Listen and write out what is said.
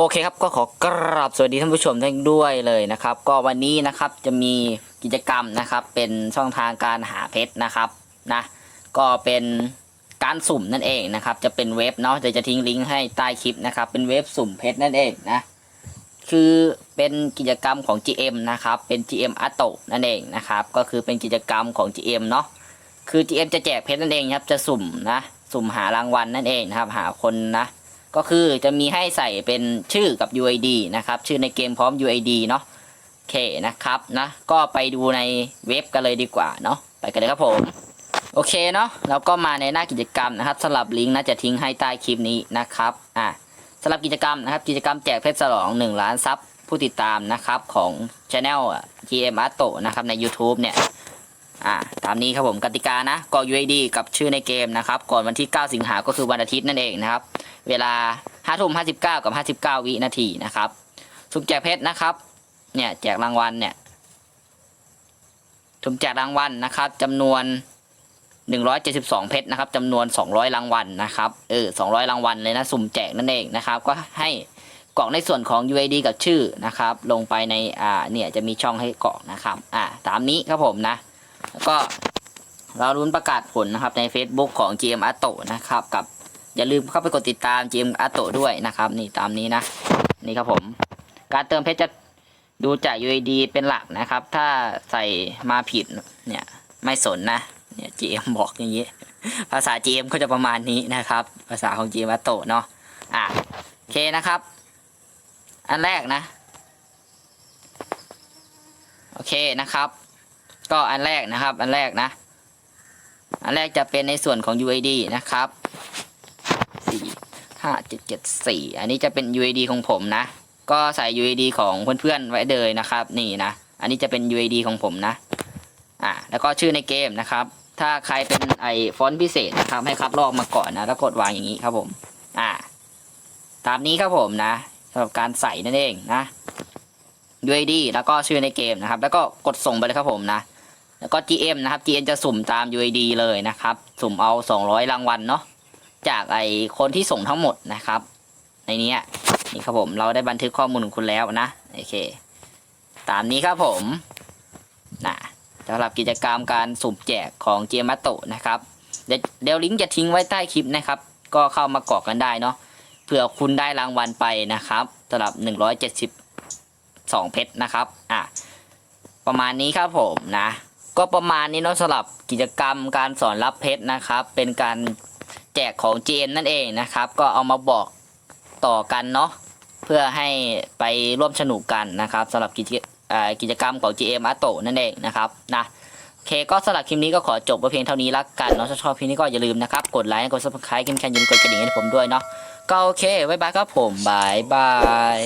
โอเคครับก็ขอกราบสวัสดีท่านผู้ชมท่านด้วยเลยนะครับ ก็วันนี้นะครับจะมีกิจกรรมนะครับ เป็นช่องทางการหาเพชรนะครับนะก็เป็นการสุ่มนั่นเองนะครับ จะเป็นเว็บเนาะเดี๋ยวจะทิ้งลิงก์ให้ใต้คลิปนะครับ เป็นเว็บสุ่มเพชรนั่นเองนะคือเป็นกิจกรรมของ GM นะครับ เป็น GM a t o นั่นเองนะครับ ก็คือเป็นกิจกรรมของ GM เนาะคือ GM จะแจกเพชรนั่นเองครับจะสุ่มนะสุ่มหารางวัลนั่นเองนะครับ หาคนนะ ก็คือจะมีให้ใส่เป็นชื่อกับ UID นะครับ ชื่อในเกมพร้อม UID เนาะโอเคนะครับนะก็ไปดูในเว็บกันเลยดีกว่าเนาะไปกันเลยครับผมโอเคเนาะแล้วก็มาในหน้ากิจกรรมนะครับสลับลิงก์นะจะทิ้งให้ใต้คลิปนี้นะครับอะสำหรับกิจกรรมนะครับกิจกรรมแจกเพชรฉลอง1ล้านซับผู้ติดตามนะครับของ Channel GM a t o นะครับใน YouTube เนี่ย อ่าตามนี้ครับผมกติกานะกรอก UID กับชื่อในเกมนะครับ ก่อนวันที่ 9 สิงหาก็คือวันอาทิตย์นั่นเองนะครับ เวลา5ทุ่ม59 กับ 59 วินาทีนะครับสุ่มแจกเพชรนะครับ เนี่ยแจกรางวัลเนี่ยสุ่มแจกรางวัลนะครับจำนวน 172 เพชรนะครับจำนวน 200 รางวัลนะครับเออ200 รางวัลเลยนะสุ่มแจกนั่นเองนะครับ ก็ให้กรอกในส่วนของ UID กับชื่อนะครับ ลงไปในอ่าเนี่ยจะมีช่องให้กรอกนะครับอ่าตามนี้ครับผมนะ แล้วก็เราลุ้นประกาศผลนะครับใน Facebook ของ GM a t o นะครับ กับอย่าลืมเข้าไปกดติดตาม GM a t o ด้วยนะครับ นี่ตามนี้นะ นี่ครับผม การเติมเพชรจะดูจาก UID เป็นหลักนะครับ ถ้าใส่มาผิดเนี่ยไม่สนนะเนี่ย GM บอกอย่างนี้ ภาษา GM ก็จะประมาณนี้นะครับ ภาษาของ GM a t o เนาะอะโอเคนะครับ อันแรกนะ โอเคนะครับ ก็อันแรกนะครับ อันแรกนะ อันแรกจะเป็นในส่วนของ UID นะครับสี่ห้าเจ็ดเจ็ดสี่อันนี้จะเป็น UID ของผมนะ ก็ใส่ UID ของเพื่อนๆไว้เลยนะครับ นี่นะ อันนี้จะเป็น UID ของผมนะ อ่าแล้วก็ชื่อในเกมนะครับ ถ้าใครเป็นไอฟอนต์พิเศษนะครับ ให้คัดลอกมาก่อนนะ แล้วกดวางอย่างนี้ครับผม อ่า ตามนี้ครับผมนะสำหรับการใส่นั่นเองนะ UID แล้วก็ชื่อในเกมนะครับ แล้วก็กดส่งไปเลยครับผมนะ แล้วก็ GM นะครับ GM จะสุ่มตาม UID เลยนะครับ สุ่มเอา 200 รางวัลเนาะจากไอคนที่ส่งทั้งหมดนะครับ ในนี้นี่ครับผมเราได้บันทึกข้อมูลของคุณแล้วนะโอเค ตามนี้ครับผมนะสำหรับกิจกรรมการสุ่มแจกของ GM a t o นะครับเดี๋ยวเดี๋ยวลิงก์จะทิ้งไว้ใต้คลิปนะครับ ก็เข้ามากรอกกันได้เนาะเผื่อคุณได้รางวัลไปนะครับสำหรับ 172 เพชรนะครับอะประมาณนี้ครับผมนะ ก็ประมาณนี้เนาะสำหรับกิจกรรมการสอนรับเพชรนะครับ เป็นการแจกของ GM นั่นเองนะครับ ก็เอามาบอกต่อกันเนาะเพื่อให้ไปร่วมสนุกกันนะครับสำหรับกิจกิจกรรมของ GM a t o นั่นเองนะครับนะโอเคก็สำหรับคลิปนี้ก็ขอจบไว้เพียงเท่านี้ละกันเนาะถ้าชอบคลิปนี้ก็อย่าลืมนะครับ กดไลค์กด subscribe กันแค่ยืนกดกระดิ่งให้ผมด้วยเนาะก็โอเคบ๊ายบายครับผมบายบาย